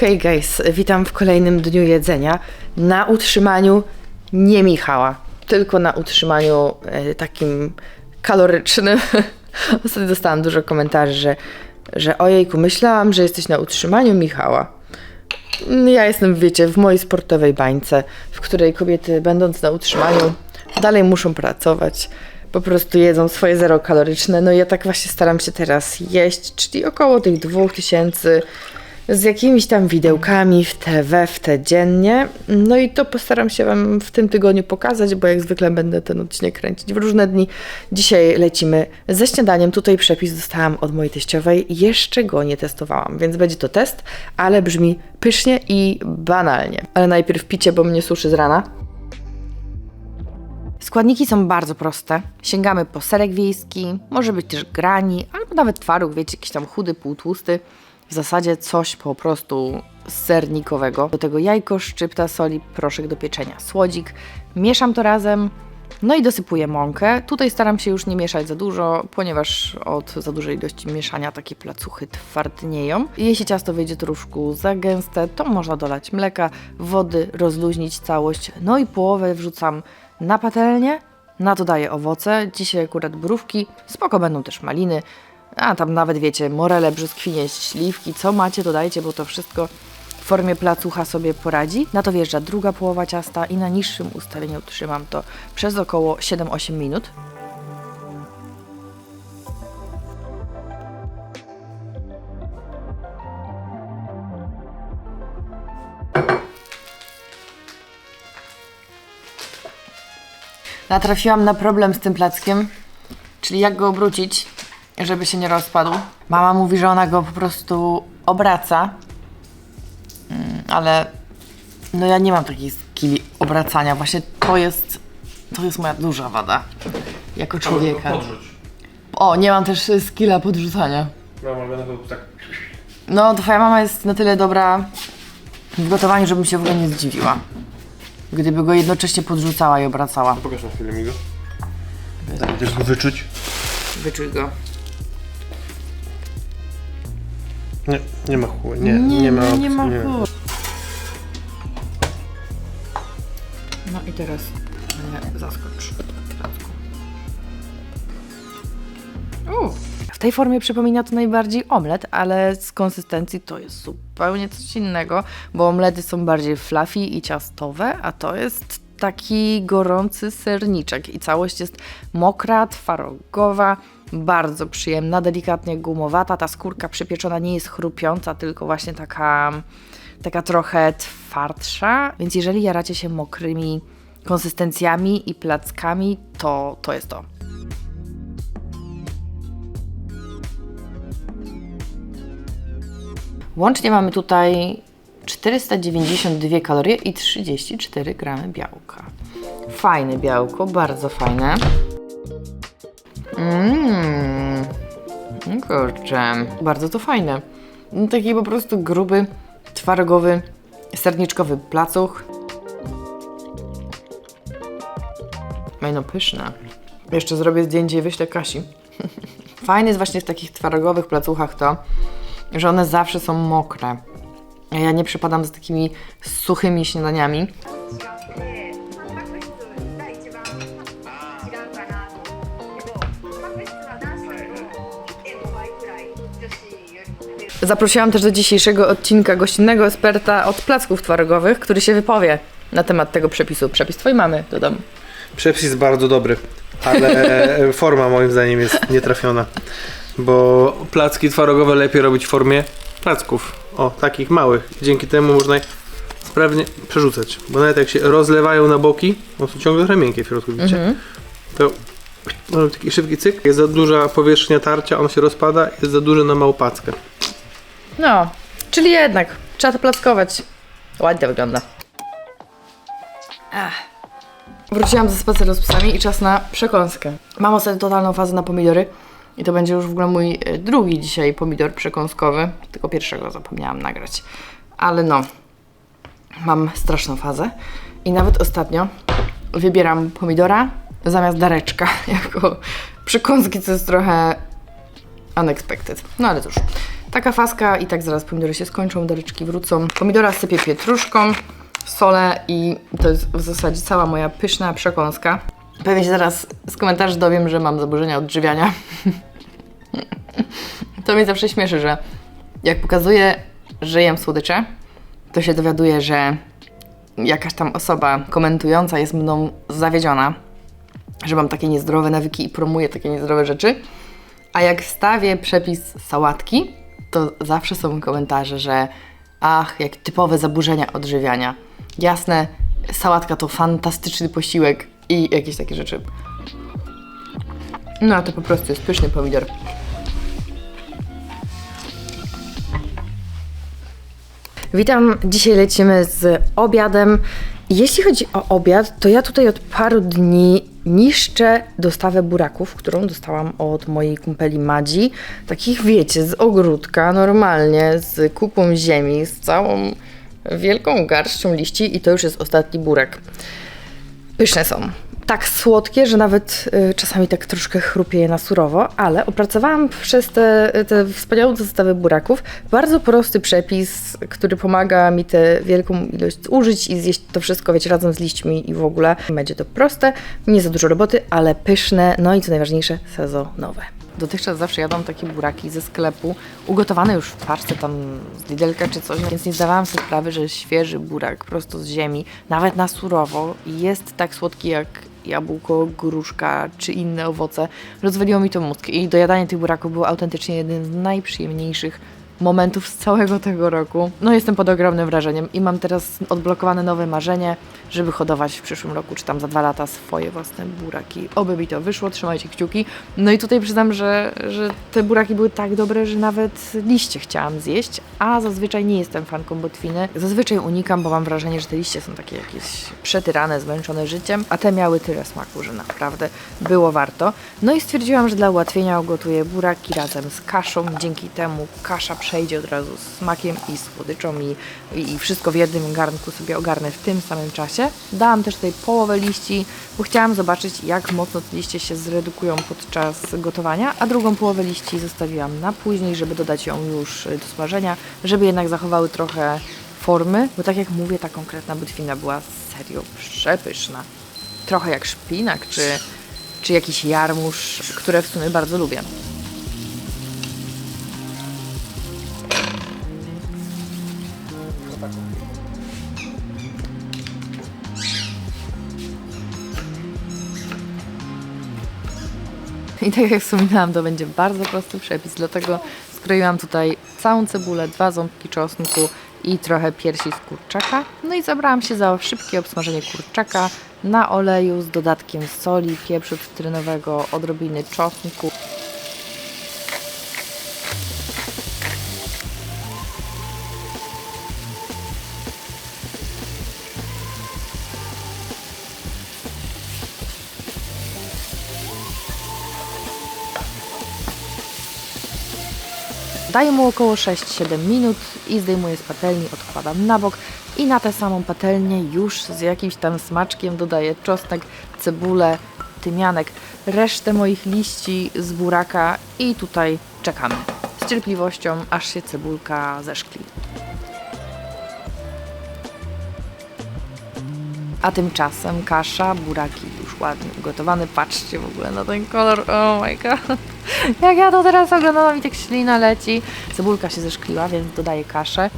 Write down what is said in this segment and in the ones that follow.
Hej guys, witam w kolejnym dniu jedzenia. Na utrzymaniu nie Michała, tylko na utrzymaniu e, takim kalorycznym. Ostatnio dostałam dużo komentarzy, że, że ojejku, myślałam, że jesteś na utrzymaniu Michała. Ja jestem, wiecie, w mojej sportowej bańce, w której kobiety, będąc na utrzymaniu, dalej muszą pracować. Po prostu jedzą swoje zero kaloryczne. No i ja tak właśnie staram się teraz jeść, czyli około tych 2000 z jakimiś tam widełkami w te we w te dziennie. No i to postaram się Wam w tym tygodniu pokazać, bo jak zwykle będę ten odcinek kręcić w różne dni. Dzisiaj lecimy ze śniadaniem. Tutaj przepis dostałam od mojej teściowej. Jeszcze go nie testowałam, więc będzie to test, ale brzmi pysznie i banalnie. Ale najpierw picie, bo mnie suszy z rana. Składniki są bardzo proste. Sięgamy po serek wiejski, może być też grani, albo nawet twaróg, wiecie, jakiś tam chudy, półtłusty. W zasadzie coś po prostu sernikowego. Do tego jajko, szczypta soli, proszek do pieczenia, słodzik. Mieszam to razem, no i dosypuję mąkę. Tutaj staram się już nie mieszać za dużo, ponieważ od za dużej ilości mieszania takie placuchy twardnieją. Jeśli ciasto wyjdzie troszkę za gęste, to można dolać mleka, wody, rozluźnić całość. No i połowę wrzucam na patelnię, na to daję owoce. Dzisiaj akurat brówki, spoko będą też maliny, a tam nawet wiecie, morele, brzoskwinie, śliwki, co macie, dodajcie, bo to wszystko w formie placucha sobie poradzi. Na to wjeżdża druga połowa ciasta i na niższym ustawieniu trzymam to przez około 7-8 minut. Natrafiłam na problem z tym plackiem, czyli jak go obrócić, żeby się nie rozpadł. Mama mówi, że ona go po prostu obraca, Mm, ale no ja nie mam takiej skilli obracania. Właśnie to jest, to jest moja duża wada jako człowieka. Podrzuć. O, nie mam też y, skilla podrzucania. Tak. No, twoja mama jest na tyle dobra w gotowaniu, żebym się w ogóle nie zdziwiła. Gdyby go jednocześnie podrzucała i obracała. Pokaż na chwilę mi go. Będziesz go wyczuć? Wyczuj go. Nie, nie ma chłu. Nie, nie, ma. nie ma opcji, chuj. No i teraz mnie zaskocz. U. W tej formie przypomina to najbardziej omlet, ale z konsystencji to jest zupełnie coś innego, bo omlety są bardziej fluffy i ciastowe, a to jest taki gorący serniczek i całość jest mokra, twarogowa, bardzo przyjemna, delikatnie gumowata. Ta skórka przypieczona nie jest chrupiąca, tylko właśnie taka, taka trochę twardsza. Więc jeżeli jaracie się mokrymi konsystencjami i plackami, to to jest to. Łącznie mamy tutaj 492 kalorie i 34 gramy białka. Fajne białko, bardzo fajne. Mmm, kurczę, bardzo to fajne. Taki po prostu gruby, twarogowy, serniczkowy placuch. Ej, no pyszne. Jeszcze zrobię zdjęcie i wyślę Kasi. Fajne jest właśnie w takich twarogowych placuchach to, że one zawsze są mokre. Ja nie przypadam z takimi suchymi śniadaniami. Zaprosiłam też do dzisiejszego odcinka gościnnego eksperta od placków twarogowych, który się wypowie na temat tego przepisu. Przepis twojej mamy, dodam. Przepis jest bardzo dobry, ale forma moim zdaniem jest nietrafiona. Bo placki twarogowe lepiej robić w formie placków. O, takich małych. Dzięki temu można je sprawnie przerzucać. Bo nawet jak się rozlewają na boki, one są ciągle trochę miękkie w środku, widzicie? To mamy taki szybki cykl. Jest za duża powierzchnia tarcia, on się rozpada, jest za duży na małą packę. No, czyli jednak trzeba to plackować. Ładnie wygląda. Ach. Wróciłam ze spaceru z psami i czas na przekąskę. Mam ostatnio totalną fazę na pomidory i to będzie już w ogóle mój e, drugi dzisiaj pomidor przekąskowy. Tylko pierwszego zapomniałam nagrać. Ale no, mam straszną fazę i nawet ostatnio wybieram pomidora zamiast dareczka jako przekąski, co jest trochę unexpected. No ale cóż. Taka faska i tak zaraz pomidory się skończą, doryczki wrócą. Pomidora sypię pietruszką, solę i to jest w zasadzie cała moja pyszna przekąska. Pewnie się zaraz z komentarzy dowiem, że mam zaburzenia odżywiania. to mnie zawsze śmieszy, że jak pokazuję, że jem słodycze, to się dowiaduję, że jakaś tam osoba komentująca jest mną zawiedziona, że mam takie niezdrowe nawyki i promuję takie niezdrowe rzeczy. A jak wstawię przepis sałatki, to zawsze są komentarze, że ach, jak typowe zaburzenia odżywiania. Jasne, sałatka to fantastyczny posiłek i jakieś takie rzeczy. No, a to po prostu jest pyszny pomidor. Witam. Dzisiaj lecimy z obiadem. Jeśli chodzi o obiad, to ja tutaj od paru dni niszczę dostawę buraków, którą dostałam od mojej kumpeli Madzi. Takich wiecie, z ogródka, normalnie, z kupą ziemi, z całą wielką garścią liści i to już jest ostatni burek. Pyszne są. Tak słodkie, że nawet y, czasami tak troszkę chrupie je na surowo, ale opracowałam przez te, te wspaniałą zestawę buraków bardzo prosty przepis, który pomaga mi tę wielką ilość zużyć i zjeść to wszystko, wiecie, razem z liśćmi i w ogóle. Będzie to proste, nie za dużo roboty, ale pyszne, no i co najważniejsze, sezonowe. Dotychczas zawsze jadłam takie buraki ze sklepu, ugotowane już w parce tam z Lidelka czy coś, więc nie zdawałam sobie sprawy, że świeży burak prosto z ziemi, nawet na surowo, jest tak słodki jak jabłko, gruszka czy inne owoce. Rozwaliło mi to mózg i dojadanie tych buraków było autentycznie jednym z najprzyjemniejszych momentów z całego tego roku. No jestem pod ogromnym wrażeniem i mam teraz odblokowane nowe marzenie, żeby hodować w przyszłym roku, czy tam za dwa lata swoje własne buraki. Oby mi to wyszło, trzymajcie kciuki. No i tutaj przyznam, że, że te buraki były tak dobre, że nawet liście chciałam zjeść, a zazwyczaj nie jestem fanką botwiny. Zazwyczaj unikam, bo mam wrażenie, że te liście są takie jakieś przetyrane, zmęczone życiem, a te miały tyle smaku, że naprawdę było warto. No i stwierdziłam, że dla ułatwienia ugotuję buraki razem z kaszą. Dzięki temu kasza przejdzie od razu z smakiem i słodyczą i, i wszystko w jednym garnku sobie ogarnę w tym samym czasie. Dałam też tutaj połowę liści, bo chciałam zobaczyć, jak mocno te liście się zredukują podczas gotowania, a drugą połowę liści zostawiłam na później, żeby dodać ją już do smażenia, żeby jednak zachowały trochę formy, bo tak jak mówię, ta konkretna butwina była serio przepyszna. Trochę jak szpinak, czy, czy jakiś jarmuż, które w sumie bardzo lubię. I tak jak wspominałam, to będzie bardzo prosty przepis, dlatego skroiłam tutaj całą cebulę, dwa ząbki czosnku i trochę piersi z kurczaka. No i zabrałam się za szybkie obsmażenie kurczaka na oleju z dodatkiem soli, pieprzu cytrynowego, odrobiny czosnku. Daję mu około 6-7 minut i zdejmuję z patelni, odkładam na bok i na tę samą patelnię już z jakimś tam smaczkiem dodaję czosnek, cebulę, tymianek, resztę moich liści z buraka i tutaj czekamy z cierpliwością, aż się cebulka zeszkli. A tymczasem kasza, buraki ładnie ugotowane. Patrzcie w ogóle na ten kolor. Oh my god. Jak ja to teraz oglądam i tak ślina leci. Cebulka się zeszkliła, więc dodaję kaszę.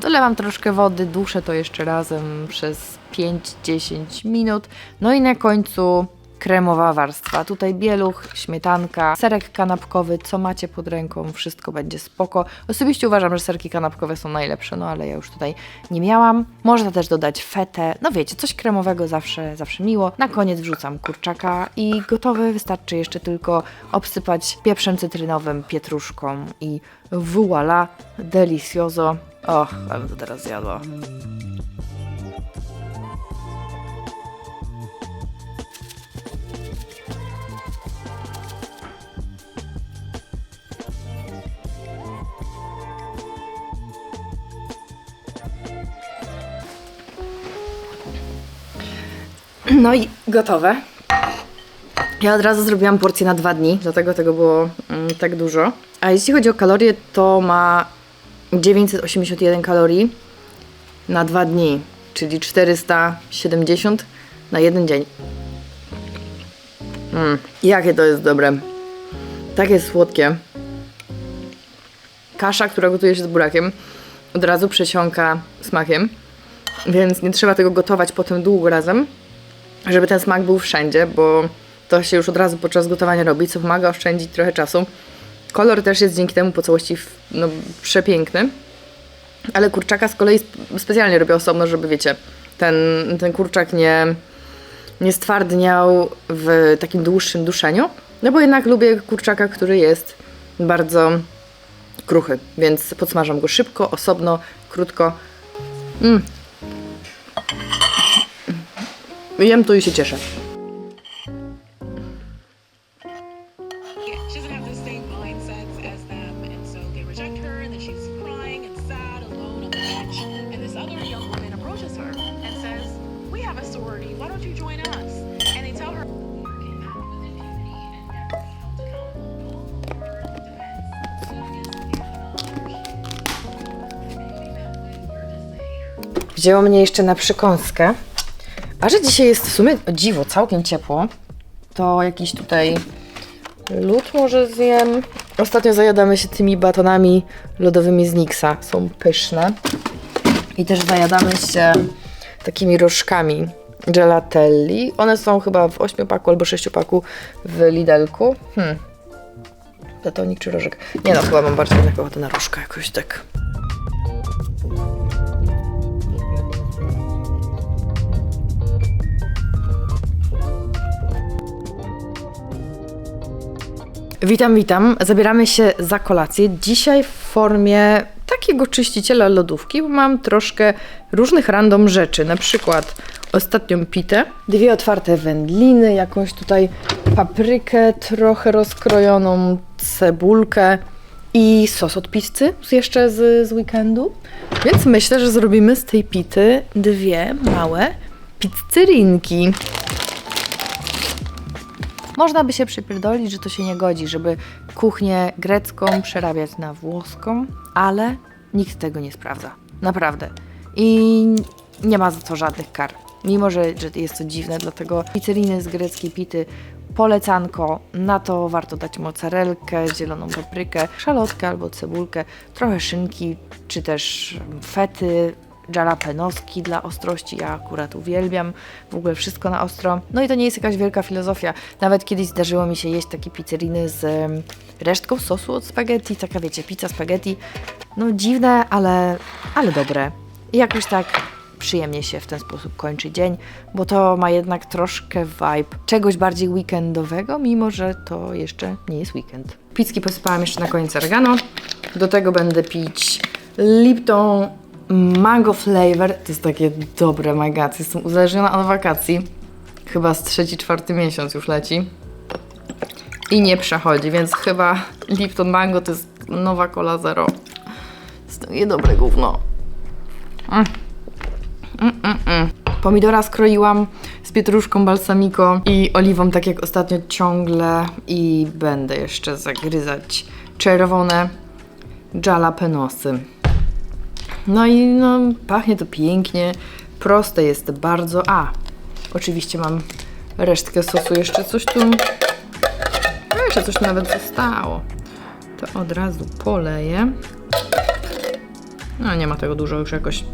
Dolewam troszkę wody, duszę to jeszcze razem przez 5-10 minut. No i na końcu kremowa warstwa. Tutaj bieluch, śmietanka, serek kanapkowy, co macie pod ręką, wszystko będzie spoko. Osobiście uważam, że serki kanapkowe są najlepsze, no ale ja już tutaj nie miałam. Można też dodać fetę, no wiecie, coś kremowego zawsze, zawsze miło. Na koniec wrzucam kurczaka i gotowe. Wystarczy jeszcze tylko obsypać pieprzem cytrynowym, pietruszką i voila, delicioso. Och, ale to teraz zjadła. No i gotowe. Ja od razu zrobiłam porcję na dwa dni, dlatego tego było mm, tak dużo. A jeśli chodzi o kalorie, to ma 981 kalorii na dwa dni, czyli 470 na jeden dzień. Mm, jakie to jest dobre. Takie słodkie. Kasza, która gotuje się z burakiem, od razu przesiąka smakiem, więc nie trzeba tego gotować potem długo razem, żeby ten smak był wszędzie, bo to się już od razu podczas gotowania robi, co pomaga oszczędzić trochę czasu. Kolor też jest dzięki temu po całości no, przepiękny. Ale kurczaka z kolei sp- specjalnie robię osobno, żeby wiecie, ten, ten kurczak nie, nie stwardniał w takim dłuższym duszeniu. No bo jednak lubię kurczaka, który jest bardzo kruchy, więc podsmażam go szybko, osobno, krótko. Mm. Jem to i się cieszę. Wzięło mnie jeszcze na przekąskę. A że dzisiaj jest w sumie, o dziwo, całkiem ciepło, to jakiś tutaj lód może zjem. Ostatnio zajadamy się tymi batonami lodowymi z Nixa. Są pyszne. I też zajadamy się takimi rożkami gelatelli. One są chyba w 8 paku albo 6 paku w Lidelku. Hmm. Batonik czy rożek? Nie no, chyba mam bardziej ochotę na rożka jakoś tak. Witam, witam. Zabieramy się za kolację. Dzisiaj w formie takiego czyściciela lodówki, bo mam troszkę różnych random rzeczy. Na przykład ostatnią pitę, dwie otwarte wędliny, jakąś tutaj paprykę trochę rozkrojoną, cebulkę i sos od pizzy jeszcze z, z weekendu. Więc myślę, że zrobimy z tej pity dwie małe pizzerinki. Można by się przypierdolić, że to się nie godzi, żeby kuchnię grecką przerabiać na włoską, ale nikt tego nie sprawdza. Naprawdę. I nie ma za to żadnych kar. Mimo, że, że jest to dziwne, dlatego pizzeriny z greckiej pity polecanko. Na to warto dać mozzarelkę, zieloną paprykę, szalotkę albo cebulkę, trochę szynki, czy też fety, jalapenoski dla ostrości. Ja akurat uwielbiam w ogóle wszystko na ostro. No i to nie jest jakaś wielka filozofia. Nawet kiedyś zdarzyło mi się jeść takie pizzeriny z resztką sosu od spaghetti, taka wiecie, pizza spaghetti. No dziwne, ale, ale dobre. I jakoś tak przyjemnie się w ten sposób kończy dzień, bo to ma jednak troszkę vibe czegoś bardziej weekendowego, mimo że to jeszcze nie jest weekend. Pizki posypałam jeszcze na koniec oregano. Do tego będę pić Lipton Mango Flavor. To jest takie dobre, my god. Jestem uzależniona od wakacji. Chyba z trzeci, czwarty miesiąc już leci. I nie przechodzi, więc chyba Lipton Mango to jest nowa cola zero. Jest to niedobre gówno. Mm. Pomidora skroiłam z pietruszką balsamico i oliwą, tak jak ostatnio ciągle. I będę jeszcze zagryzać czerwone jalapenosy. No i no, pachnie to pięknie, proste jest bardzo. A, oczywiście mam resztkę sosu, jeszcze coś tu. Jeszcze coś nawet zostało. To od razu poleję. No, nie ma tego dużo już jakoś.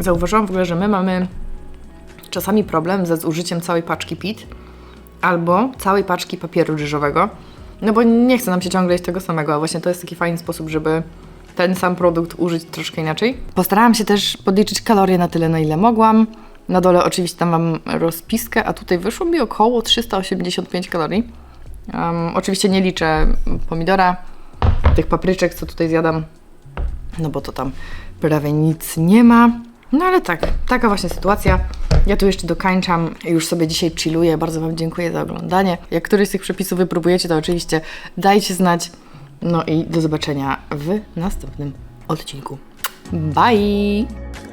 Zauważyłam w ogóle, że my mamy czasami problem ze zużyciem całej paczki PIT albo całej paczki papieru ryżowego. No bo nie chce nam się ciągle jeść tego samego, a właśnie to jest taki fajny sposób, żeby ten sam produkt użyć troszkę inaczej. Postarałam się też podliczyć kalorie na tyle, na ile mogłam. Na dole oczywiście tam mam rozpiskę, a tutaj wyszło mi około 385 kalorii. Um, oczywiście nie liczę pomidora, tych papryczek, co tutaj zjadam, no bo to tam prawie nic nie ma. No ale tak, taka właśnie sytuacja. Ja tu jeszcze dokańczam, już sobie dzisiaj chilluję. Bardzo Wam dziękuję za oglądanie. Jak któryś z tych przepisów wypróbujecie, to oczywiście dajcie znać. No i do zobaczenia w następnym odcinku. Bye!